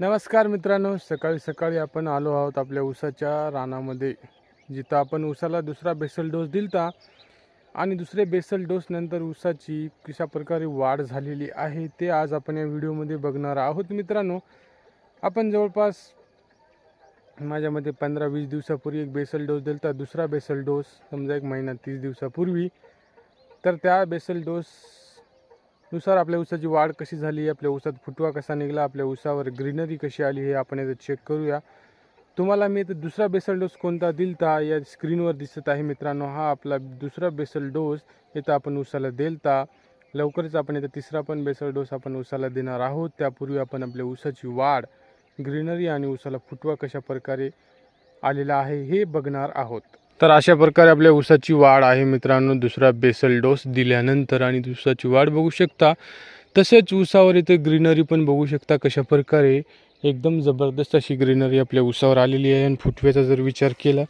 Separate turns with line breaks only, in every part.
नमस्कार मित्रांनो सकाळी सकाळी आपण आलो आहोत आपल्या ऊसाच्या रानामध्ये जिथं आपण ऊसाला दुसरा बेसल डोस दिलता आणि दुसरे बेसल डोस नंतर ऊसाची कशा प्रकारे वाढ झालेली आहे ते आज आपण या व्हिडिओमध्ये बघणार आहोत मित्रांनो. आपण जवळपास माझ्यामध्ये पंधरा वीस दिवसापूर्वी एक बेसल डोस दिलता दुसरा बेसल डोस समजा एक महिना तीस दिवसापूर्वी तर त्या बेसल डोस नुसार आपल्या ऊसाची वाढ कशी झाली आपल्या ऊसात फुटवा कसा निघाला आपल्या ऊसावर ग्रीनरी कशी आली हे आपण याचं चेक करूया. तुम्हाला मी इथं दुसरा बेसल डोस कोणता दिलता या स्क्रीनवर दिसत आहे मित्रांनो. हा आपला दुसरा बेसल डोस इथं आपण ऊसाला देलता. लवकरच आपण इथं तिसरा पण बेसल डोस आपण ऊसाला देणार आहोत. त्यापूर्वी आपण आपल्या ऊसाची वाढ ग्रीनरी आणि ऊसाला फुटवा कशा प्रकारे आलेला आहे हे बघणार आहोत. तर अशा प्रकारे आपल्या ऊसाची वाढ आहे मित्रांनो. दुसरा बेसल डोस दिल्यानंतर आणि ऊसाची वाढ बघू शकता. तसेच ऊसावर इथे ग्रीनरी पण बघू शकता कशा प्रकारे. एकदम जबरदस्त अशी ग्रीनरी आपल्या ऊसावर आलेली आहे. आणि फुटव्याचा जर विचार केला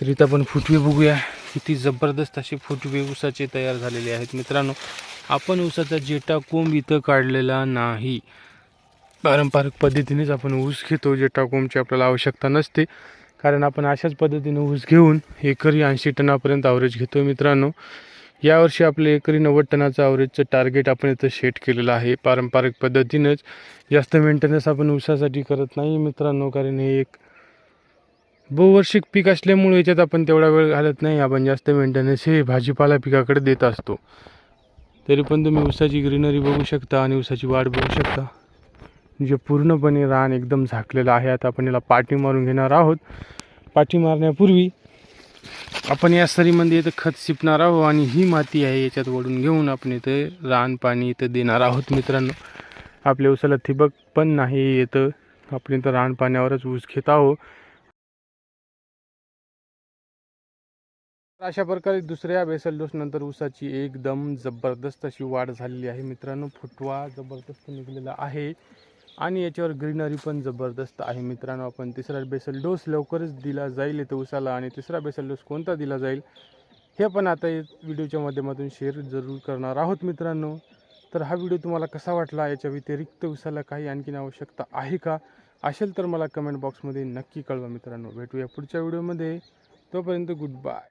तर इथं आपण फुटवे बघूया. किती जबरदस्त असे फुटवे ऊसाचे तयार झालेले आहेत मित्रांनो. आपण ऊसाचा जेटा कोंब इथं काढलेला नाही. पारंपरिक पद्धतीनेच आपण ऊस घेतो. जेटा कोंबची आपल्याला आवश्यकता नसते. कारण आपण अशाच पद्धतीने ऊस घेऊन एकरी ऐंशी टनापर्यंत आवरेज घेतो मित्रांनो. यावर्षी आपले एकरी नव्वद टनाचं आवरेजचं टार्गेट आपण इथं सेट केलेलं आहे. पारंपरिक पद्धतीनंच जास्त मेंटेनन्स आपण ऊसासाठी करत नाही मित्रांनो कारण हे एक बहुवार्षिक पीक असल्यामुळे याच्यात आपण तेवढा वेळ घालत नाही. आपण जास्त मेंटेनन्स हे भाजीपाला पिकाकडे देत असतो. तरी पण तुम्ही ऊसाची ग्रीनरी बघू शकता आणि ऊसाची वाढ बघू शकता. जे पूर्णपणे रान एकदम झाकलेलं आहे आता आपण याला पाठी मारून घेणार आहोत. पाठी मारण्यापूर्वी आपण या सरीमध्ये इथं खत शिपणार आहोत आणि ही माती आहे याच्यात वडून घेऊन आपण इथं रान पाणी इथं देणार आहोत मित्रांनो. आपल्या उसाला ठिबक पण नाही येतं आपण इथं रान पाण्यावरच ऊस घेत आहोत. अशा प्रकारे दुसऱ्या बेसल डोस नंतर ऊसाची एकदम जबरदस्त अशी वाढ झालेली आहे मित्रांनो. फुटवा जबरदस्त निघलेला आहे. आणि याच्यावर ग्रीनरी पण जबरदस्त आहे मित्रांनो. आपण तिसरा बेसल डोस लवकरच दिला जाईल. इथं उसाला आणि तिसरा बेसल डोस कोणता दिला जाईल हे पण आता व्हिडिओच्या माध्यमातून शेअर जरूर करणार आहोत मित्रांनो. तर हा व्हिडिओ तुम्हाला कसा वाटला याच्या व्यतिरिक्त उसाला काही आणखीन आवश्यकता आहे का असेल तर मला कमेंट बॉक्समध्ये नक्की कळवा मित्रांनो. भेटूया पुढच्या व्हिडिओमध्ये. तोपर्यंत गुड बाय